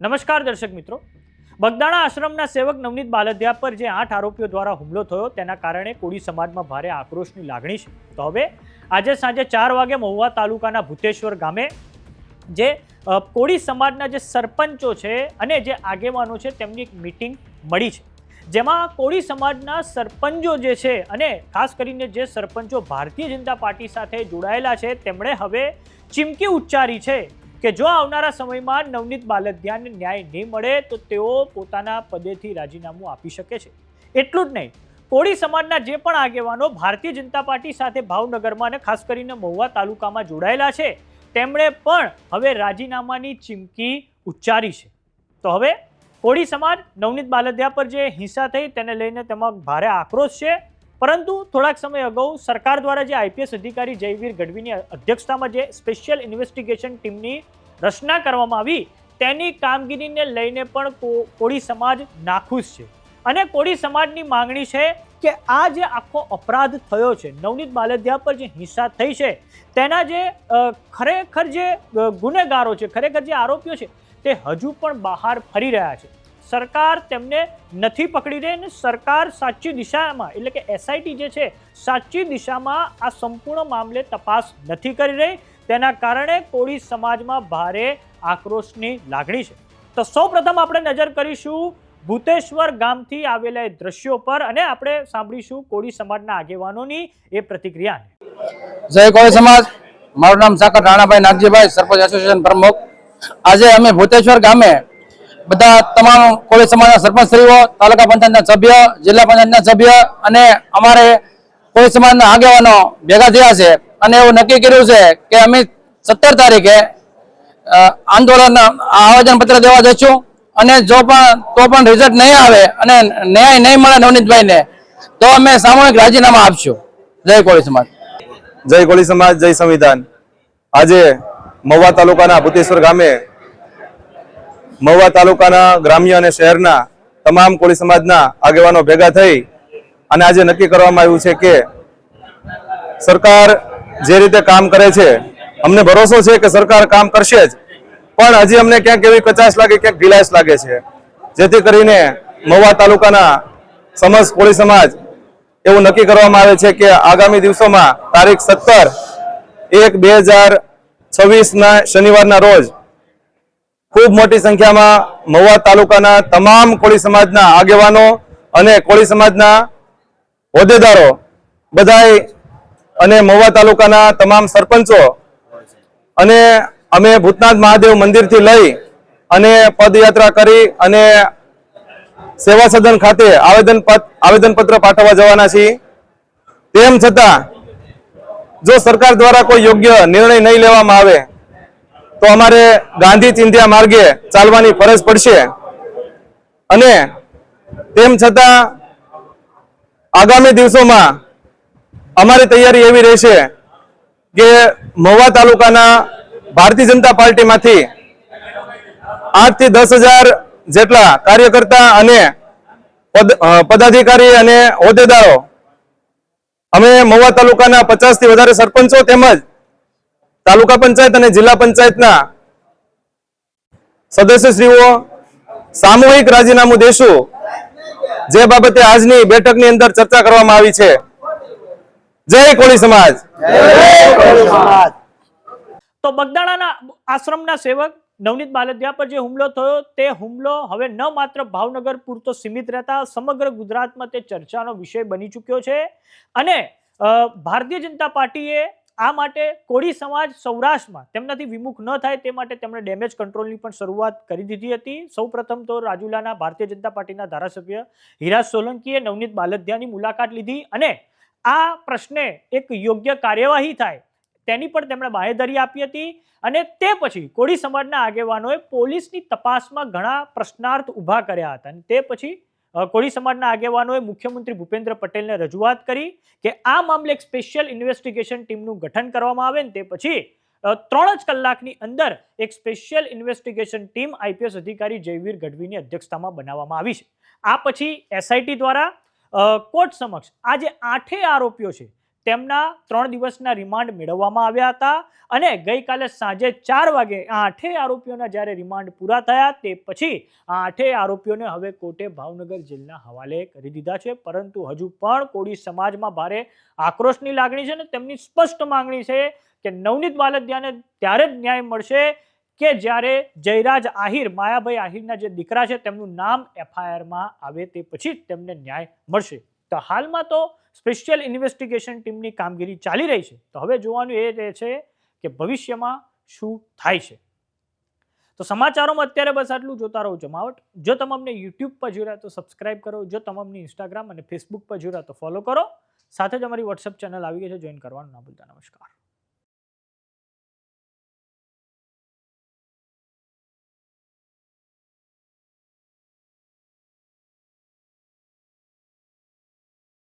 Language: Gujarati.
નમસ્કાર દર્શક મિત્રો. બગદાણા આશ્રમના સેવક નવનીત બાલધ્યા પર જે આઠ આરોપીઓ દ્વારા હુમલો થયો તેના કારણે કોળી સમાજમાં ભારે આક્રોશની લાગણી છે. તો હવે આજે સાંજે ચાર વાગે મહુવા તાલુકાના ભૂતેશ્વર ગામે જે કોળી સમાજના જે સરપંચો છે અને જે આગેવાનો છે તેમની એક મિટિંગ મળી છે. જેમાં કોળી સમાજના સરપંચો જે છે અને ખાસ કરીને જે સરપંચો ભારતીય જનતા પાર્ટી સાથે જોડાયેલા છે, તેમણે હવે ચીમકી ઉચ્ચારી છે કે જો આવનારા સમયમાં નવનીત બાલદિયાને ન્યાય નહીં મળે, તો તેઓ પોતાના પદેથી રાજીનામું આપી શકે છે. એટલું જ નહીં, કોળી સમાજના જે પણ આગેવાનો ભારતીય જનતા પાર્ટી સાથે ભાવનગરમાં અને ખાસ કરીને મહુવા તાલુકામાં જોડાયેલા છે, તેમણે પણ હવે રાજીનામાની ચીમકી ઉચ્ચારી છે. તો હવે કોળી સમાજ નવનીત બાલદિયા પર જે હિંસા થઈ, તેને લઈને તેમાં ભારે આક્રોશ છે. પરંતુ થોડાક સમય અગાઉ સરકાર દ્વારા જે આઈપીએસ અધિકારી જયવીર ગઢવીની અધ્યક્ષતામાં જે સ્પેશિયલ ઇન્વેસ્ટિગેશન ટીમની રચના કરવામાં આવી, તેની કામગીરીને લઈને પણ કોળી સમાજ નાખુશ છે. અને કોળી સમાજની માંગણી છે કે આ જે આખો અપરાધ થયો છે, નવનીત બાલદિયા પર જે હિંસા થઈ છે, તેના જે ખરેખર જે ગુનેગારો છે, ખરેખર જે આરોપીઓ છે, તે હજુ પણ બહાર ફરી રહ્યા છે. સરકાર તેમને નથી પકડી રહી અને સરકાર સાચી દિશામાં, એટલે કે એસઆઈટી જે છે, સાચી દિશામાં આ સંપૂર્ણ મામલે તપાસ નથી કરી રહી. તેના કારણે કોળી સમાજમાં ભારે આક્રોશની લાગણી છે. તો સૌપ્રથમ આપણે નજર કરીશું ભૂતેશ્વર ગામથી આવેલા એ દ્રશ્યો પર અને આપણે સાંભળીશું કોળી સમાજના આગેવાનોની એ પ્રતિક્રિયાને. જય કોળી સમાજ. મારું નામ સાકર રાણાભાઈ નાગજીભાઈ, સરપંચ એસોસિએશન પ્રમુખ. આજે અમે ભૂતેશ્વર ગામે બધા તમામ કોળી સમાજના સરપંચશ્રીઓ, તાલુકા પંચાયતના સભ્ય, જિલ્લા પંચાયતના સભ્ય અને અમારે કોળી સમાજના આગેવાનો ભેગા થયા છે. અને એવું નક્કી કર્યું છે કે અમે સત્તર તારીખે આંદોલન આવેદન પત્ર દેવા જઈશું. અને જો પણ, તો પણ રિઝલ્ટ નહીં આવે અને ન્યાય નહીં મળે નવનીતભાઈને, તો અમે સામૂહિક રાજીનામા આપશું. જય કોળી સમાજ. જય કોળી સમાજ, જય સંવિધાન. આજે મહુવા તાલુકાના ભૂતેશ્વર ગામે મહુવા તાલુકાના ગ્રામ્ય અને શહેરના તમામ કોળી સમાજના આગેવાનો ભેગા થઈ અને આજે નક્કી કરવામાં આવ્યું છે કે સરકાર જે રીતે કામ કરે છે, અમને ભરોસો છે કે સરકાર કામ કરશે જ. પણ હજી અમને ક્યાંક એવી કચાશ લાગે, ક્યાંક ઢીલાશ લાગે છે. જેથી કરીને મહુવા તાલુકાના સમસ્ત કોળી સમાજ એવું નક્કી કરવામાં આવે છે કે આગામી દિવસોમાં તારીખ સત્તર એક બે હજાર છવ્વીસના શનિવારના રોજ ખૂબ મોટી સંખ્યામાં મહુવા તાલુકાના તમામ કોળી સમાજના આગેવાનો અને કોળી સમાજના હોદ્દેદારો બધાય અને મહુવા તાલુકાના તમામ સરપંચો અને અમે ભૂતનાથ મહાદેવ મંદિરથી લઈ અને પદયાત્રા કરી અને સેવા સદન ખાતે આવેદન આવેદનપત્ર પાઠવવા જવાના છીએ. તેમ છતાં, જો સરકાર દ્વારા કોઈ યોગ્ય નિર્ણય નહીં લેવામાં આવે તો અમારે ગાંધી ચિંધ્યા માર્ગે ચાલવાની ફરજ પડશે. અને તેમ છતાં આગામી દિવસોમાં અમારી તૈયારી એવી રહેશે કે મહુવા તાલુકાના ભારતીય જનતા પાર્ટીમાંથી આઠથી દસ હજાર જેટલા કાર્યકર્તા અને પદાધિકારી અને હોદ્દેદારો અમે મહુવા તાલુકાના પચાસથી વધારે સરપંચો તેમજ તાલુકા પંચાયત અને જિલ્લા પંચાયતના સદસ્યશ્રીઓ, સામૂહિક રાજીનામું દેશું. જે બાબતે આજની બેઠકની અંદર ચર્ચા કરવામાં આવી છે. જય કોળી સમાજ. તો બગદાણાના આશ્રમના સેવક નવનીત માલધ્યા પર જે હુમલો થયો, તે હુમલો હવે ન માત્ર ભાવનગર પૂરતો સીમિત રહેતા, સમગ્ર ગુજરાતમાં તે ચર્ચાનો વિષય બની ચૂક્યો છે. અને ભારતીય જનતા પાર્ટીએ આ માટે કોળી સમાજ સૌરાષ્ટ્રમાં તેમનાથી વિમુખ ન થાય તે માટે તેમણે ડેમેજ કંટ્રોલની પણ શરૂઆત કરી દીધી હતી. સૌપ્રથમ તો રાજુલાના ભારતીય જનતા પાર્ટીના ધારાસભ્ય હિરાજ સોલંકીએ નવનીત બાલધ્યાની મુલાકાત લીધી અને આ પ્રશ્ને એક યોગ્ય કાર્યવાહી થાય તેની પણ તેમણે બાહેધરી આપી હતી અને તે પછી કોળી સમાજના આગેવાનોએ પોલીસની તપાસમાં ઘણા પ્રશ્નાર્થ ઊભા કર્યા હતા અને તે પછી કોળી સમાજના આગેવાનોએ મુખ્યમંત્રી ભૂપેન્દ્ર પટેલને રજૂઆત કરી કે આ મામલે એક સ્પેશિયલ ઇન્વેસ્ટિગેશન ટીમનું ગઠન કરવામાં આવે ને તે પછી ત્રણ જ કલાકની અંદર એક સ્પેશિયલ ઇન્વેસ્ટિગેશન ટીમ આઈપીએસ અધિકારી જયવીર ગઢવીની અધ્યક્ષતામાં બનાવવામાં આવી છે. આ પછી એસઆઈટી દ્વારા કોર્ટ સમક્ષ આ જે આઠેય આરોપીઓ છે. તેમના ત્રણ દિવસના રિમાન્ડ મેળવવામાં આવ્યા હતા અને ગઈકાલે સાંજે ચાર વાગે આ આઠેય આરોપીઓના જ્યારે રિમાન્ડ પૂરા થયા તે પછી આ આઠેય આરોપીઓને હવે કોર્ટે ભાવનગર જેલના હવાલે કરી દીધા છે. પરંતુ હજુ પણ કોળી સમાજમાં ભારે આક્રોશની લાગણી છે ને તેમની સ્પષ્ટ માંગણી છે કે નવનીત બાલદિયાને ત્યારે જ ન્યાય મળશે કે જ્યારે જયરાજ આહિર, માયાભાઈ આહિરના જે દીકરા છે તેમનું નામ એફઆઈઆરમાં આવે તે પછી તેમને ન્યાય મળશે. તો હાલમાં તો સ્પેશિયલ ઇન્વેસ્ટિગેશન ટીમની કામગીરી ચાલી રહી છે. તો હવે જોવાનું એ રહે છે કે ભવિષ્યમાં શું થાય છે. તો સમાચારોમાં અત્યારે બસ આટલું જોતા રહો જમાવટ. જો તમને યુટ્યુબ પર રહ્યા તો સબસ્ક્રાઇબ કરો. જો તમને ઇન્સ્ટાગ્રામ અને ફેસબુક પર જોઈ તો ફોલો કરો. સાથે જ અમારી વોટ્સઅપ ચેનલ આવી ગઈ છે. જોઈન કરવાનું ના ભૂલતા. નમસ્કાર.